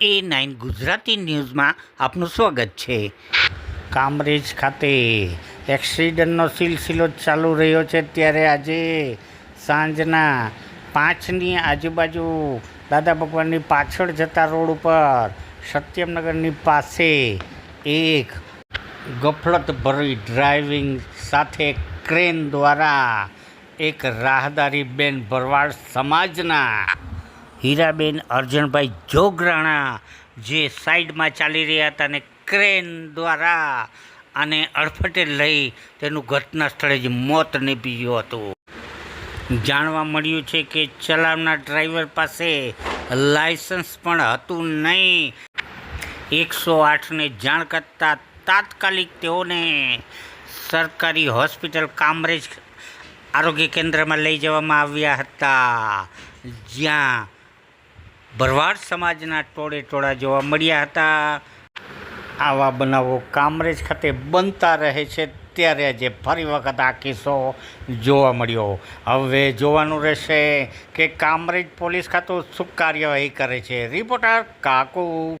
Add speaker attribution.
Speaker 1: એ nine Gujarati ન્યૂઝમાં આપનું સ્વાગત છે. કામરેજ ખાતે એક્સિડન્ટનો સિલસિલો ચાલુ રહ્યો છે ત્યારે આજે સાંજના પાંચની આજુબાજુ દાદા ભગવાનની પાછળ જતા રોડ ઉપર સત્યમનગરની પાસે એક ગફલત ભરી ડ્રાઇવિંગ સાથે ક્રેન દ્વારા એક રાહદારી બેન ભરવાડ સમાજના હીરાબેન અર્જણભાઈ જોગરાણા જે સાઈડમાં ચાલી રહ્યા હતા અને ક્રેન દ્વારા અને અડફટે લઈ તેનું ઘટના સ્થળે જ મોત નીપજ્યું હતું. જાણવા મળ્યું છે કે ચલાવના ડ્રાઈવર પાસે લાયસન્સ પણ હતું નહીં. એકસો આઠને જાણ કરતાં તાત્કાલિક તેઓને સરકારી હોસ્પિટલ, કામરેજ આરોગ્ય કેન્દ્રમાં લઈ જવામાં આવ્યા હતા. જ્યાં ભરવાડ સમાજના ટોળે ટોળા જોવા મળ્યા હતા. આવા બનાવો કામરેજ ખાતે બનતા રહે છે. ત્યારે આજે ફરી વખત આ કિસ્સો જોવા મળ્યો. હવે જોવાનું રહેશે કે કામરેજ પોલીસ ખાતું શું કાર્યવાહી કરે છે. રિપોર્ટર કાકુ.